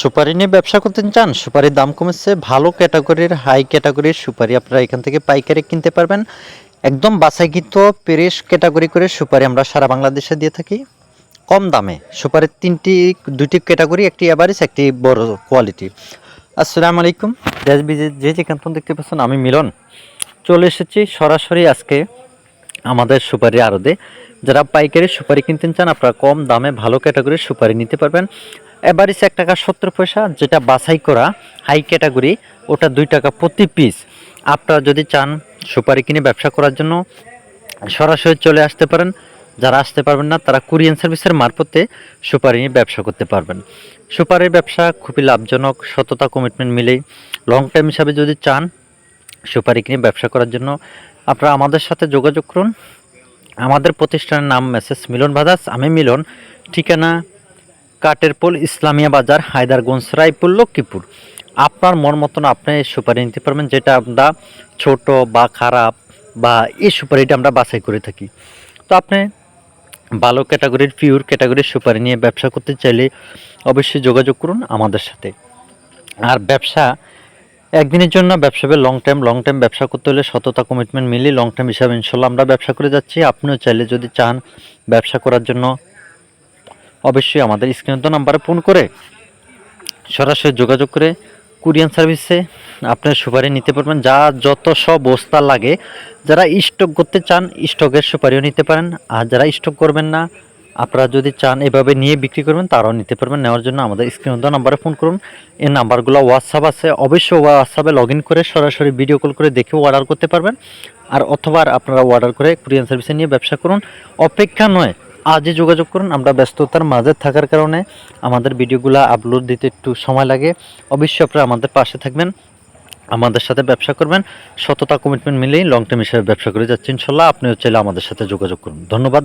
সুপারি নিয়ে ব্যবসা করতে চান, সুপারির দাম কমেছে, ভালো ক্যাটাগরির হাই ক্যাটাগরির সুপারি আপনারা এখান থেকে পাইকারি কিনতে পারবেন। একদম বাছাইকৃত পেরেশ ক্যাটাগরি করে সুপারি আমরা সারা বাংলাদেশে দিয়ে থাকি। কম দামে, সুপারির তিনটি দুটি ক্যাটাগরি, একটি অ্যাভারেজ একটি বড় কোয়ালিটি আসসালামু আলাইকুম। দেশ বিদেশ যে যেখান দেখতে পাচ্ছেন, আমি মিলন। চলে এসেছি সরাসরি আজকে আমাদের সুপারি আড়তে। যারা পাইকারি সুপারি কিনতে চান, আপনারা কম দামে ভালো ক্যাটাগরির সুপারি নিতে পারবেন। এভারেজ এক টাকা সত্তর পয়সা, যেটা বাছাই করা হাই ক্যাটাগরি ওটা দুই টাকা প্রতি পিস আপনারা যদি চান সুপারি কিনে ব্যবসা করার জন্য, সরাসরি চলে আসতে পারেন। যারা আসতে পারবেন না, তারা কুরিয়ান সার্ভিসের মারফতে সুপারি নিয়ে ব্যবসা করতে পারবেন। সুপারির ব্যবসা খুবই লাভজনক, সততা কমিটমেন্ট মিলেই। লং টাইম হিসাবে যদি চান সুপারি কিনে ব্যবসা করার জন্য, আপনারা আমাদের সাথে যোগাযোগ করুন। আমাদের প্রতিষ্ঠানের নাম মেসেজ মিলন ভাদাস আমি মিলন। ঠিকানা কাটেরপোল ইসলামিয়া বাজার, হায়দারগঞ্জ, রায়পুর, লক্ষ্মীপুর। আপনার মন মতন আপনি সুপারি নিতে পারবেন, যেটা আমরা ছোট বা খারাপ বা এই সুপারিটা আমরা বাছাই করে থাকি। তো আপনি ভালো ক্যাটাগরির পিওর ক্যাটাগরির সুপারি নিয়ে ব্যবসা করতে চাইলে অবশ্যই যোগাযোগ করুন আমাদের সাথে। আর ব্যবসা, একদিনের জন্য ব্যবসা লং টাইম লং টাইম ব্যবসা করতে হলে সততা কমিটমেন্ট মিলে লং টাইম হিসাবে ইনশাল্লাহ আমরা ব্যবসা করে যাচ্ছি। আপনিও চাইলে যদি চান ব্যবসা করার জন্য অবশ্যই আমাদের স্ক্রিনত নাম্বারে ফোন করে সরাসরি যোগাযোগ করে কুরিয়ান সার্ভিসে আপনার সুপারি নিতে পারবেন। যা যত সব বস্তা লাগে, যারা স্টক করতে চান স্টকের সুপারিও নিতে পারেন। আর যারা স্টক করবেন না, আপনারা যদি চান এভাবে নিয়ে বিক্রি করবেন, তারাও নিতে পারবেন। নেওয়ার জন্য আমাদের স্ক্রিনত নাম্বারে ফোন করুন। এই নাম্বারগুলো হোয়াটসঅ্যাপ আছে। অবশ্যই হোয়াটসঅ্যাপে লগ করে সরাসরি ভিডিও কল করে দেখেও অর্ডার করতে পারবেন। আর অথবা আপনারা অর্ডার করে কুরিয়ান সার্ভিসে নিয়ে ব্যবসা করুন। অপেক্ষা নয় আজই যোগাযোগ করুন, আমরা ব্যস্ততার মাঝে থাকার কারণে আমাদের ভিডিওগুলো আপলোড দিতে একটু সময় লাগে। অবশ্যই আপনারা আমাদের পাশে থাকবেন, আমাদের সাথে ব্যবসা করবেন। সততা কমিটমেন্ট মিলেই লং টার্ম হিসেবে ব্যবসা করে যাচ্ছি, ইনশাল্লাহ আপনিও চাইলে আমাদের সাথে যোগাযোগ করুন। ধন্যবাদ